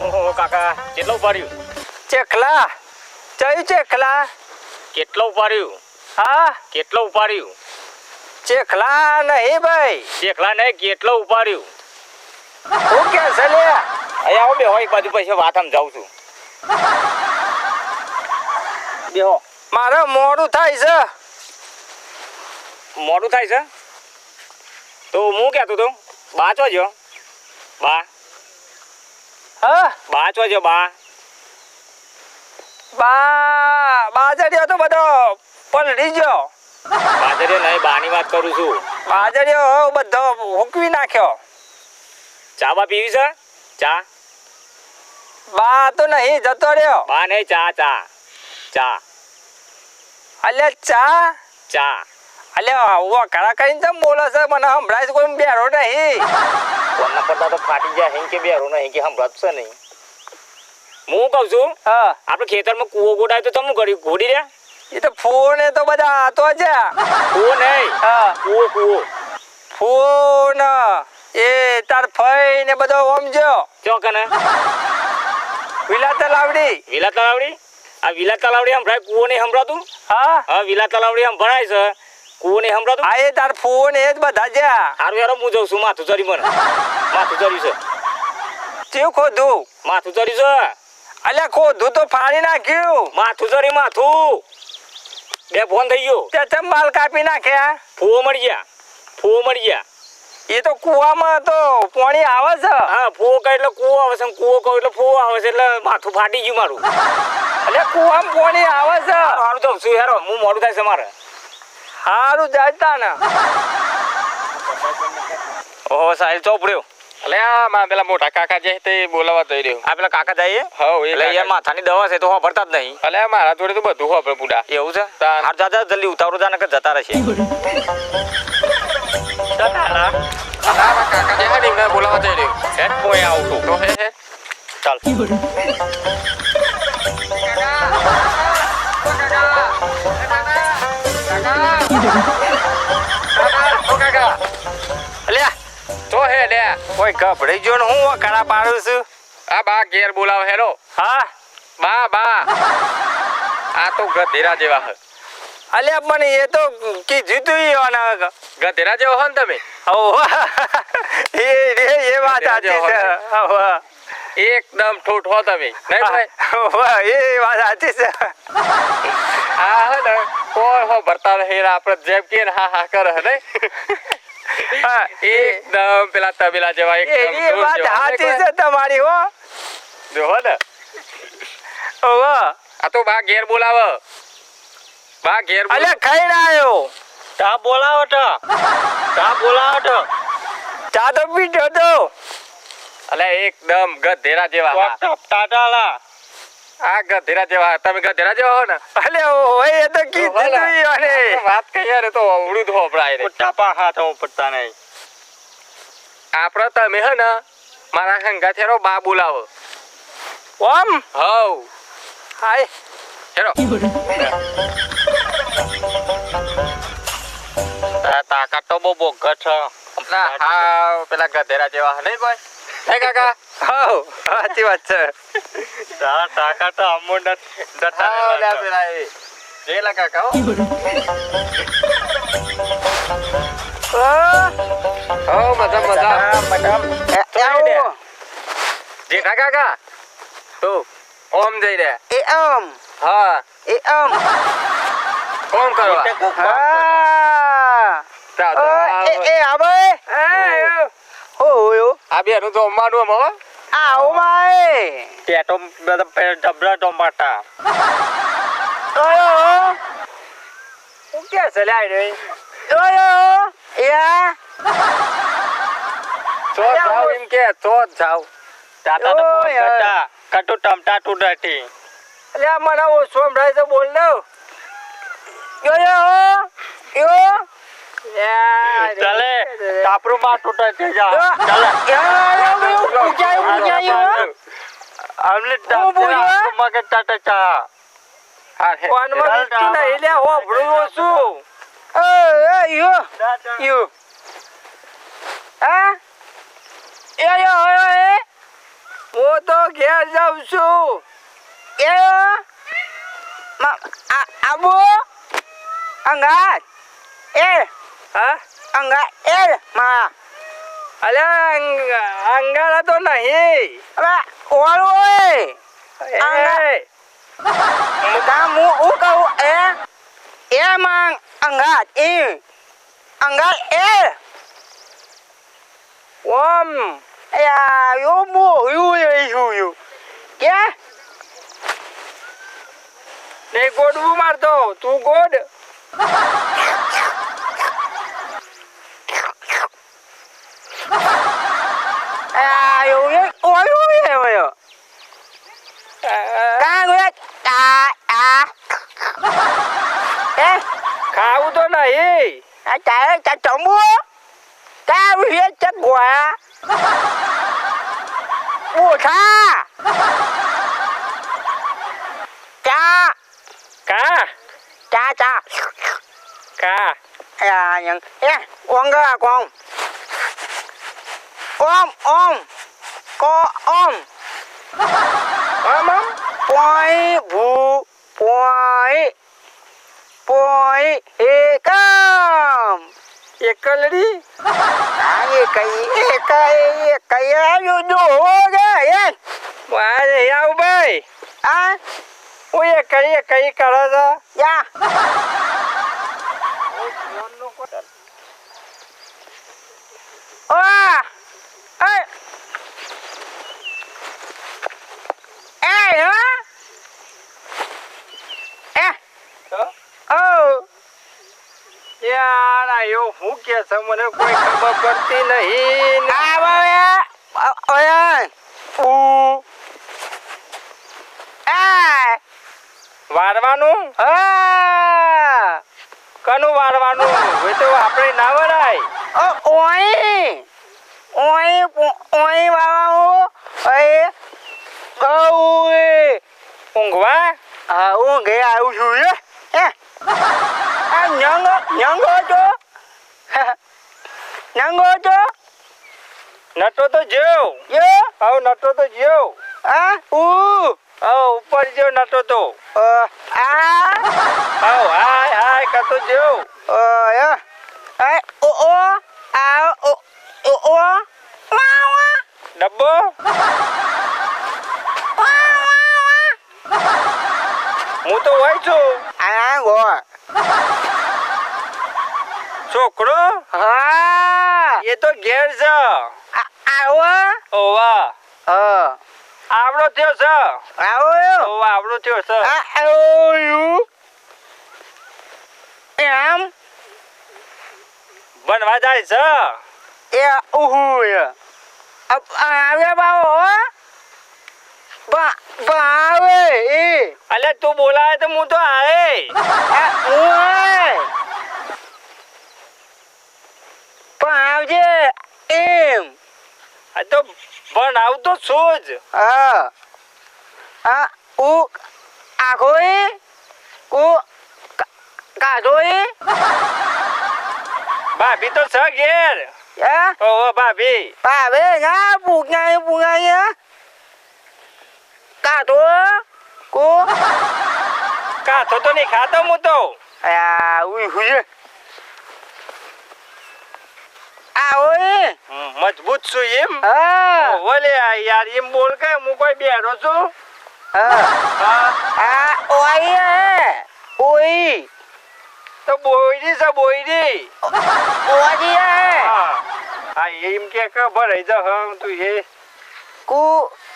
ઓહો કાકા કેટલું ઉપાડ્યું? ચેખલા. ચયું ચેખલા. કેટલું ઉપાડ્યું? હા? કેટલું ઉપાડ્યું? ચેખલા નહીં ભાઈ. ચેખલા નહીં કેટલું ઉપાડ્યું? હું કે છે લે? અહીંયા આવો બે હોય એક બાજુ પછી વાત આમ જાઉં છું. બેહો. મારે મોડું થાય છે. મોડું થાય છે? તો હું કહેતો તો બા ચો જો બા. હા? બા ચો જો બા. બા બાજરીઓ તો બધો પણ ગયો. બાજરે નહીં બાની વાત કરું છું. બાજરીઓ બધો હુકવી નાખ્યો. ચા બા પીવી છે? ચા. બા તો નહીં જતો રહ્યો. બા નહીં ચા ચા. ચા. અલ્યા ચા? ચા. અલ્યા હું ઘણા કરીને તમે બોલો છે મને સંભળાય છે કોઈ બેરો નહીં. કોણ કરતા તો ફાટી જાય હિંકે બેરો નહીં કે સંભળાતું છે નહીં. હું કહું છું હા. આપણે ખેતરમાં કૂવો ગોડાય તો તમે કર્યું? ગોડી રહ્યા? એ તો ફોન તો બધા આતો છે ફોન નહીં. હા. કૂવો કૂવો. ફોન એ તાર ફઈ ને બધો ઓમજો ચો કને? વિલા તલાવડી વિલા તલાવડી આ વિલા તલાવડી સંભળાય કૂવો નહીં સંભળાતું? હા. હા વિલા તલાવડી સંભળાય છે. કૂવો નહીં સંભળાતું? આ એ તાર ફોન એ જ બધા છે. હારું યાર હું જઉં છું. માથું ચડી મને. માથું ચડી છે. ચેવું ખોધું? માથું ચડી છે. અલ્યા ખોધું તો ફાડી નાખ્યું. માથું ચડી માથું. બે ફોન થઈ ગયો. તે તેમ માલ કાપી નાખ્યા? ફૂવો મળી ગયા. ફૂ મળી ગયા. એ તો કુવામાં તો પાણી આવે છે. હા ફૂવો કહે એટલે કૂવો આવે છે કૂવો કહું એટલે ફૂવો આવે છે એટલે માથું ફાટી ગયું મારું. અલ્યા કુવામાં પાણી આવે છે. હારું તો છું. યાર હું મોડું થાય છે મારે. સારું જાતા ને ઓહો સાહેબ ચોપડ્યો અલે આ માં પેલા મોટા કાકા જે તે બોલાવા જઈ રહ્યો. આ પેલા કાકા જઈએ? હવ એ એટલે યાર. માથાની દવા છે તો વાપરતા જ નહીં. અલે મારા જોડે તો બધું હોપડે પૂડા એવું છે. હાર જાતા જલ્દી ઉતારો જા નકર જતા રહેશે. કાકા જે હે બોલાવા જઈ રહ્યો. હેડ કોઈ આવતો તો હે હે. ચાલ. તો હે લે. કોઈ ગભરાઈ ગયો ને હું કરા પાડું છું? આ બા ઘેર બોલાવે હેલો. હા? બા બા. આ તો ગધેરા જેવા હે. અલ્યા પણ એ તો કીધું તું ઈ ગધેરા જેવા હો ને તમે? ઓહો. એ એ વાત સાચી છે. એકદમ ઠોઠ હો તમે. નહીં ભાઈ? એ વાત સાચી છે. હા હે ને કોણ હો? ભરતા રહે આપણે જેમ કે હા હા કરે હે એકદમ પેલા તબેલા જેવા એકદમ વાત સાચી છે તમારી હો. જો હો ને. ઓહો. આ તો બા ઘેર બોલાવ. બા ઘેર અલે ખાઈ ના આવ્યો. તા બોલાવો તો તા બોલાવો તો ચા તો પીધો તો. અલે એકદમ ગધેરા જેવા. ટાટાલા આ ગધેરા જેવા તમે ગધેરા જેવા હો ને? અલે ઓહો, એ તો કીધું ઈ વાત કઈ યાર તો ઉડું ધો હોભળાય રે. ટાપા હાથ પડતા નહીં. આપડે તમે હે ને મારા હંગા થેરો બા બોલાવો ઓમ? હવ. હાય. હેરો. તાકાત તો બહુ બોગત છે. ના હા પેલા ગધેરા જેવા નહીં કોઈ? હે કાકા? હઉ, સાચી વાત છે. તારા તાકાત તો અમો ડટા લે પેલા એ. જેલા કાકા હો. હો? મજા મજા મેડમ આવો. જેઠા કાકા? તો ઓમ જઈ રે એ ઓમ. હા. એ ઓમ. ઓમ કરવા. હા. તા- એ એ આબે એ. આ બે નું તો અમારું હવે આવો માય પેટો ડબલા ટોમાટા. ઓયો હું? કે છે લે રે? ઓયો યા તો જાવ એમ કે તો જાવ તાતા તો ઓય, બહુ કટા ટમટા ટુ ડટી આ મને ઓ સોમરાય તો બોલ ને. યો યો યો યા ચાલે. તાપરું માં જા. ચાલે. અમને ટાટા ચા? નહીં લે હોભળું ઓછું એ એ યો. યો. હા? એ યો એ. હું તો ઘેર જાઉં છું. એ આબુ? અંગાત? એ. હા? અંગા એ માં અલે અંગારા તો નહીં અરે ઓળો એ કામ હું હું કહું એ એ mang અંગાત એ અંગાત એ ઓમ યા યો બો યો યો યો કે ને ગોડવું મારતો તું ગોડ યા cả cả cả chỗ mua cao huyết chất quả mua cá cá cá cá cá cá à những yeah, con cơ con. Ôm ôm có ôm ôm ôm bói bù bói bói hê cơ calorie à ê cây ê cây ê cây á vô vô ra ê quá thì đâu bơi à ôi ê cây ê હું કે છે મને કોઈ ખબર પડતી નહીં. ના બાબા ઓય ઉ. આ વારવાનું હા. કનું વારવાનું તો આપણે ના વરાય. ઓય. ઓય ઓય વાવા ઓય ગૌ. ઊંઘવા? હા ઊંઘે આવું છું હે. આ nhang nhang cho nhang cho નટો તો જેવ યે આવ નટો તો જેવ આ ઉ આવ ઉપર જેવ નટો તો આ આવ હાય હાય કતો જેવ અ યા આ ઓ ઓ આ ઓ ઓ ઓ વા વા ડબ્બો હું તો હોય છું આ ગો છોકરો? હા. એ તો ઘેર છે. આવો. ઓવા. હા. આવડો થયો છે. આવો. ઓવા આવડો થયો છે. આવું એમ? બનવા જાય છે. એ ઉહુ આવે બાવો બાવે એ. અલ્યા તું બોલાવે તો હું તો આવે હું પણ આવજે. એમ. આ તો પણ આવતો છું જ. હા. આ ઉ આખો એ? ઉ કાઢો એ? ભાભી તો છ ઘેર. ઓહો ભાભી. ભાભી ના પૂગાય પૂગાય કાઢો? કો કાઢો તો નહીં ખાતો હું તો. આ ઉઈ હુઈ મજબૂત છું એમ. હા. ઓલે યાર એમ બોલ કે હું કોઈ બેઠો છું? હા. આ ઓય ઓય. તો બોયડી છે બોયડી. બોયડી હા. હા એમ કે કે ભરાઈ જા હમ તું એ કુ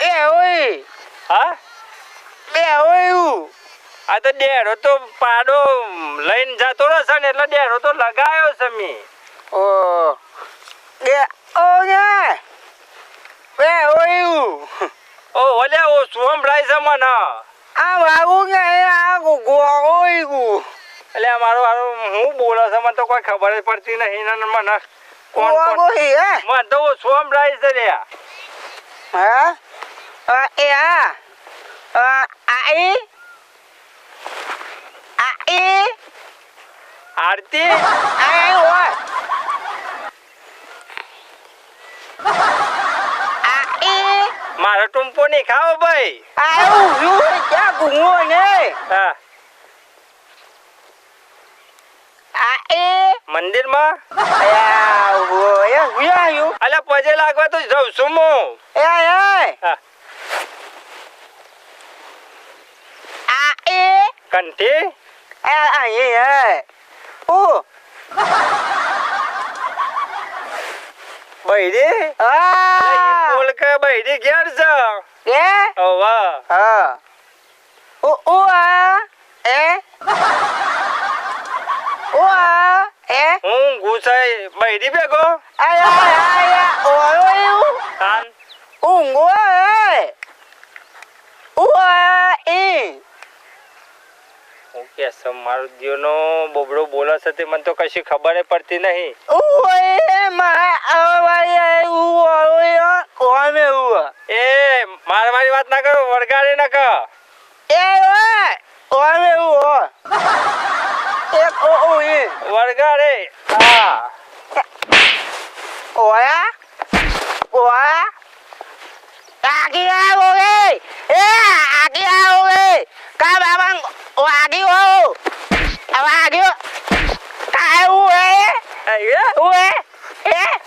એ ઓય. હા? બે ઓય આ તો ડેરો તો પાડો લઈને જતો રહેશે ને એટલે ડેરો તો લગાયો છે મી. ઓ. બે ઓ ને બે ઓય ઓ ઓલે ઓ સોમરાય છે મને આ વાગું કે આ ગો ઓય ગુ એટલે મારો મારો હું બોલો છે મને તો કોઈ ખબર જ પડતી નહીં ને મને કોણ કોણ મને તો ઓ સોમરાય છે રે હા એ આ આ એ આરતી ai ôi મારો ટૂંપો નહીં ખાઓ ભાઈ vui cha cùng ngồi nè હા મંદિરમાં અલ્યા પજે લાગવા તો જઉં છું હું હા à y કંઠી à à gì બૈરી? હા બોલ કે બૈરી ઘેર છે એ? ઓવા. હા. ઓ ઓ આ એ? ઓ આ એ? હું ગુસાઈ. બૈરી ભેગો? આયા આ à ôi ôi u તાન. ઊંઘ ơi ઉઆ એ? હું કે છે મારો દિયોનો બોબડો બોલે છે તે મને તો કશી ખબર પડતી નહીં. ઉએ એ માર મારી વાત ના કરો વળગાડી ના કર એ ઓય. કોમે ઉઆ એક ઓ ઓ એ. વળગાડે. આ ઓયા? ઓયા? આગી આવો એ. એ આગી આવો એ. કા બાબા ઓ આગી ઓ આવા આગી કાય ઉએ ઉએ એ